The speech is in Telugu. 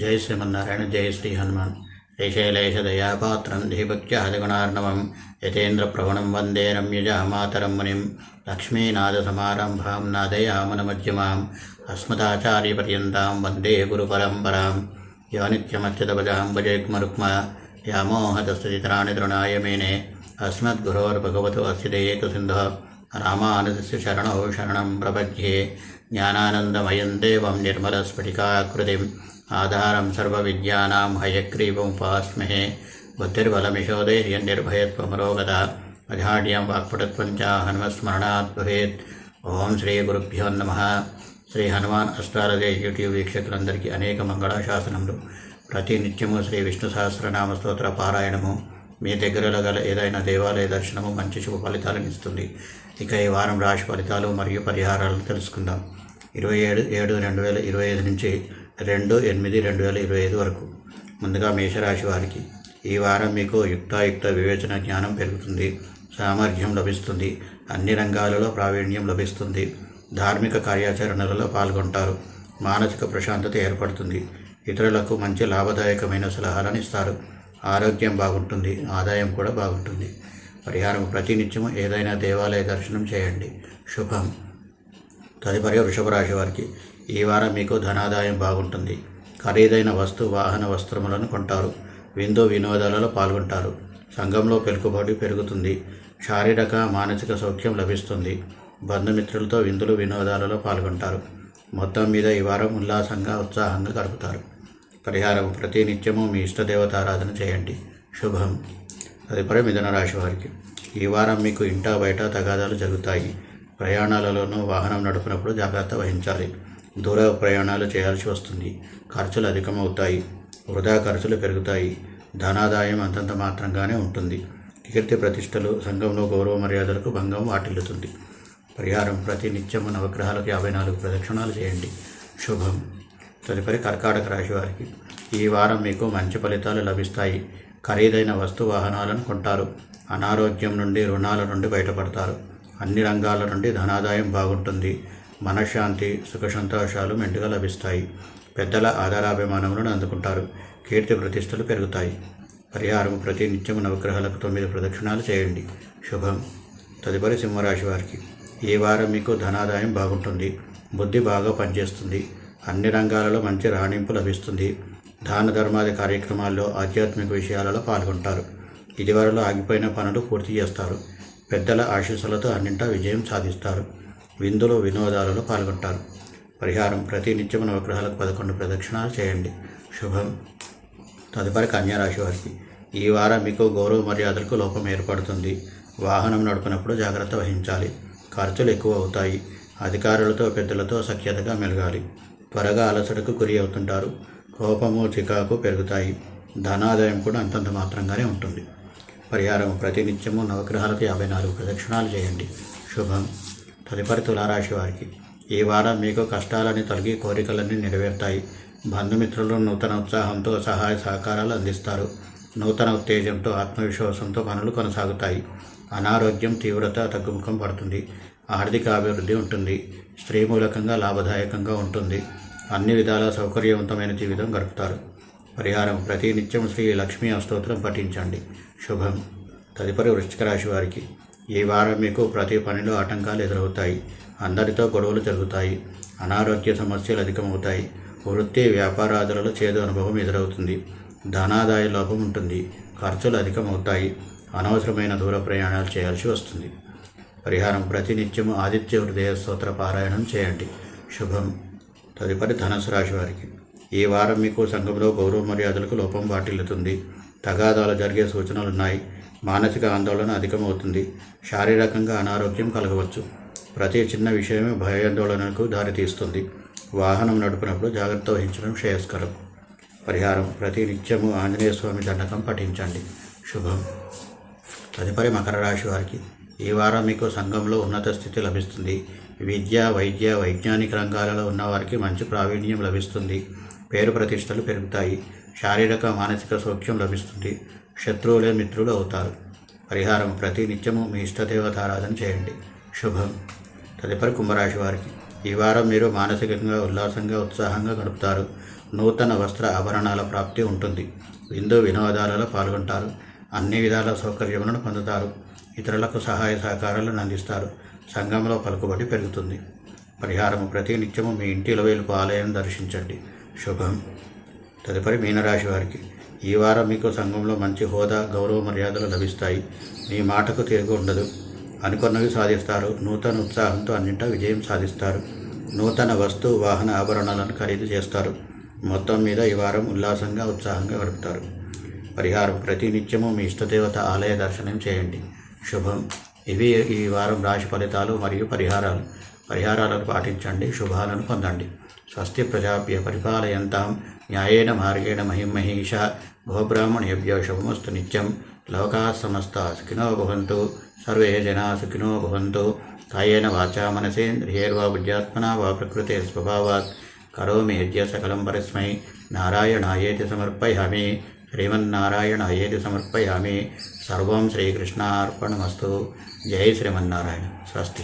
జయ శ్రీమన్నారాయణ జయ శ్రీ హనుమాన్. శైశైలేశదయాపాత్రం ధీభక్త్యహదగుణార్ణవం యతేంద్రప్రవణం వందే రమ్యజామాతరం మునిం లక్ష్మీనాథసమారంభాం నాదయామనమధ్యమాం అస్మదాచార్యపర్యంతాం వందే గురుపరంపరాం. యా నిత్యమత్యతపజాం భజేగ్మరుక్మ వ్యామోహతస్థితరాణి తృణాయ మేనే అస్మద్గురోర్భగవతో అస్య దయేకసింధో రామానుజస్య శరణో శరణం ప్రపద్యే జ్ఞానానందమయం దేవం నిర్మలస్ఫటికాకృతిం ఆధారం సర్వవిద్యానాం హయగ్రీవముపాస్మహే. బుద్ధిర్బలమిషోధైర్యం నిర్భయత్వమరోగత అజాడ్యం వాక్పటత్వం చ హనుమస్మరణాత్ భవేత్ ఓం శ్రీ గురుభ్యో నమ. శ్రీ హనుమాన్ అస్ట్రాలజీ యూట్యూబ్ వీక్షకులందరికీ అనేక మంగళాశాసనములు. ప్రతి నిత్యము శ్రీ విష్ణు సహస్రనామ స్తోత్ర పారాయణము. మీ దగ్గరలో గల ఏదైనా దేవాలయ దర్శనము మంచి శుభ ఫలితాలను ఇస్తుంది. ఇక ఈ వారం రాశి ఫలితాలు మరియు పరిహారాలను తెలుసుకుందాం. ఇరవై ఏడు ఏడు రెండు వేల ఇరవై ఐదు నుంచి రెండు ఎనిమిది రెండు వేల ఇరవై ఐదు వరకు. ముందుగా మేషరాశి వారికి ఈ వారం మీకు యుక్తాయుక్త వివేచన జ్ఞానం పెరుగుతుంది సామర్థ్యం లభిస్తుంది అన్ని రంగాలలో ప్రావీణ్యం లభిస్తుంది ధార్మిక కార్యాచరణలలో పాల్గొంటారు మానసిక ప్రశాంతత ఏర్పడుతుంది ఇతరులకు మంచి లాభదాయకమైన సలహాలను ఇస్తారు ఆరోగ్యం బాగుంటుంది ఆదాయం కూడా బాగుంటుంది. పరిహారం ప్రతినిత్యము ఏదైనా దేవాలయ దర్శనం చేయండి. శుభం. తదుపరి వృషభ రాశి వారికి ఈ వారం మీకు ధనాదాయం బాగుంటుంది. ఖరీదైన వస్తు వాహన వస్త్రములను కొంటారు. విందు వినోదాలలో పాల్గొంటారు. సంఘంలో పెలుకుబడి పెరుగుతుంది. శారీరక మానసిక సౌఖ్యం లభిస్తుంది. బంధుమిత్రులతో విందులు వినోదాలలో పాల్గొంటారు. మొత్తం మీద ఈ వారం ఉల్లాసంగా ఉత్సాహంగా గడుపుతారు. పరిహారం ప్రతి నిత్యము మీ ఇష్టదేవత ఆరాధన చేయండి. శుభం. తదుపరి మిథున రాశి వారికి. ఈ వారం మీకు ఇంటా బయట తగాదాలు జరుగుతాయి. ప్రయాణాలలోనూ వాహనం నడుపునప్పుడు జాగ్రత్త వహించాలి. దూర ప్రయాణాలు చేయాల్సి వస్తుంది. ఖర్చులు అధికమవుతాయి. వృధా ఖర్చులు పెరుగుతాయి. ధనాదాయం అంతంత మాత్రంగానే ఉంటుంది. కీర్తి ప్రతిష్టలు సంఘంలో గౌరవ మర్యాదలకు భంగం వాటిల్లుతుంది. పరిహారం ప్రతి నిత్యము నవగ్రహాలకు యాభై నాలుగు ప్రదక్షిణాలు చేయండి. శుభం. తదుపరి కర్కాటక రాశి వారికి ఈ వారం మీకు మంచి ఫలితాలు లభిస్తాయి. ఖరీదైన వస్తు వాహనాలను కొంటారు. అనారోగ్యం నుండి రుణాల నుండి బయటపడతారు. అన్ని రంగాల నుండి ధనాదాయం బాగుంటుంది. మనశ్శాంతి సుఖ సంతోషాలు మెండుగా లభిస్తాయి. పెద్దల ఆధారాభిమానములను అందుకుంటారు. కీర్తి ప్రతిష్టలు పెరుగుతాయి. పరిహారం ప్రతి నిత్యము నవగ్రహాలకు తొమ్మిది ప్రదక్షిణాలు చేయండి. శుభం. తదుపరి సింహరాశి వారికి. ఈ వారం మీకు ధనాదాయం బాగుంటుంది. బుద్ధి బాగా పనిచేస్తుంది. అన్ని రంగాలలో మంచి రాణింపు లభిస్తుంది. దాన ధర్మాది కార్యక్రమాల్లో ఆధ్యాత్మిక విషయాలలో పాల్గొంటారు. ఇదివరలో ఆగిపోయిన పనులు పూర్తి చేస్తారు. పెద్దల ఆశీస్సులతో అన్నింటా విజయం సాధిస్తారు. విందులు వినోదాలలో పాల్గొంటారు. పరిహారం ప్రతి నిత్యము నవగ్రహాలకు పదకొండు ప్రదక్షిణాలు చేయండి. శుభం. తదుపరి కన్యారాశి వారికి. ఈ వారం మీకు గౌరవ మర్యాదలకు లోపం ఏర్పడుతుంది. వాహనం నడుపునప్పుడు జాగ్రత్త వహించాలి. ఖర్చులు ఎక్కువ అవుతాయి. అధికారులతో పెద్దలతో సఖ్యతగా మెలగాలి. త్వరగా అలసటకు గురి అవుతుంటారు. కోపము చికాకు పెరుగుతాయి. ధనాదాయం కూడా అంతంత మాత్రంగానే ఉంటుంది. పరిహారం ప్రతినిత్యము నవగ్రహాలకు యాభై నాలుగు ప్రదక్షిణాలు చేయండి. శుభం. తదుపరి తులారాశి వారికి. ఈ వారం మీకు కష్టాలని తొలగి కోరికలన్నీ నెరవేరుతాయి. బంధుమిత్రులు నూతన ఉత్సాహంతో సహాయ సహకారాలు అందిస్తారు. నూతన ఉత్తేజంతో ఆత్మవిశ్వాసంతో పనులు కొనసాగుతాయి. అనారోగ్యం తీవ్రత తగ్గుముఖం పడుతుంది. ఆర్థిక అభివృద్ధి ఉంటుంది. స్త్రీ మూలకంగా లాభదాయకంగా ఉంటుంది. అన్ని విధాల సౌకర్యవంతమైన జీవితం గడుపుతారు. పరిహారం ప్రతి నిత్యం శ్రీ లక్ష్మీ అస్తోత్రం పఠించండి. శుభం. తదుపరి వృశ్చిక రాశి వారికి. ఈ వారం మీకు ప్రతి పనిలో ఆటంకాలు ఎదురవుతాయి. అందరితో గొడవలు జరుగుతాయి. అనారోగ్య సమస్యలు అధికమవుతాయి. వృత్తి వ్యాపారాదులలో చేదు అనుభవం ఎదురవుతుంది. ధనాదాయ లోపం ఉంటుంది. ఖర్చులు అధికమవుతాయి. అనవసరమైన దూర ప్రయాణాలు చేయాల్సి వస్తుంది. పరిహారం ప్రతినిత్యము ఆదిత్య హృదయ స్తోత్ర పారాయణం చేయండి. శుభం. తదుపరి ధనుసు రాశి వారికి. ఈ వారం మీకు సంఘంలో గౌరవ మర్యాదలకు లోపం వాటిల్లుతుంది. తగాదాలు జరిగే సూచనలు ఉన్నాయి మానసిక ఆందోళన అధికమవుతుంది. శారీరకంగా అనారోగ్యం కలగవచ్చు. ప్రతి చిన్న విషయమే భయాందోళనకు దారితీస్తుంది. వాహనం నడుపునప్పుడు జాగ్రత్త వహించడం శ్రేయస్కరం. పరిహారం ప్రతి నిత్యము ఆంజనేయ స్వామి దండకం పఠించండి. శుభం. తదుపరి మకర రాశి వారికి ఈ వారం మీకు సంఘంలో ఉన్నత స్థితి లభిస్తుంది. విద్య వైద్య వైజ్ఞానిక రంగాలలో ఉన్నవారికి మంచి ప్రావీణ్యం లభిస్తుంది. పేరు ప్రతిష్టలు పెరుగుతాయి. శారీరక మానసిక సౌఖ్యం లభిస్తుంది. శత్రువులే మిత్రులు అవుతారు. పరిహారం ప్రతి నిత్యము మీ ఇష్టదేవత ఆరాధన చేయండి. శుభం. తదుపరి కుంభరాశి వారికి. ఈ వారం మీరు మానసికంగా ఉల్లాసంగా ఉత్సాహంగా గడుపుతారు. నూతన వస్త్ర ఆభరణాల ప్రాప్తి ఉంటుంది. విందు వినోదాలలో పాల్గొంటారు. అన్ని విధాల సౌకర్యములను పొందుతారు. ఇతరులకు సహాయ సహకారాలను అందిస్తారు. సంఘంలో పలుకుబడి పెరుగుతుంది. పరిహారము ప్రతి నిత్యము మీ ఇంటి ఇలవేలుపు ఆలయం దర్శించండి. శుభం. తదుపరి మీనరాశి వారికి. ఈ వారం మీకు సంఘంలో మంచి హోదా గౌరవ మర్యాదలు లభిస్తాయి. మీ మాటకు తిరిగి ఉండదు. అనుకున్నవి సాధిస్తారు. నూతన ఉత్సాహంతో అన్నింటా విజయం సాధిస్తారు. నూతన వస్తు వాహన ఆభరణాలను ఖరీదు చేస్తారు. మొత్తం మీద ఈ వారం ఉల్లాసంగా ఉత్సాహంగా గడుపుతారు. పరిహారం ప్రతి నిత్యము మీ ఇష్టదేవత ఆలయ దర్శనం చేయండి. శుభం. ఇవి ఈ వారం రాశి ఫలితాలు మరియు పరిహారాలు. పరిహారాలను పాటించండి. శుభాలను పొందండి. స్వస్తి ప్రజాభ్య పరిపాలయంతాం. న్యాయేన మార్గేణ మహిమహేష గోబ్రాహ్మణేభ్యో శుభమస్తు నిత్యం. లోకా సమస్త సుఖినో భవంతు. సర్వే జనా సుఖినో భవంతు. కాయేన వాచా మనసేంద్రియేర్వా బుద్ధ్యాత్మనా వా ప్రకృతే స్వభావాత్. కరోమి యజ్ఞ సకలం పరస్మై. నారాయణాయేతి సమర్పయామి. శ్రీమన్నారాయణాయేతి సమర్పయామి. సర్వం శ్రీకృష్ణార్పణమస్తు. జై శ్రీమన్నారాయణ. స్వస్తి.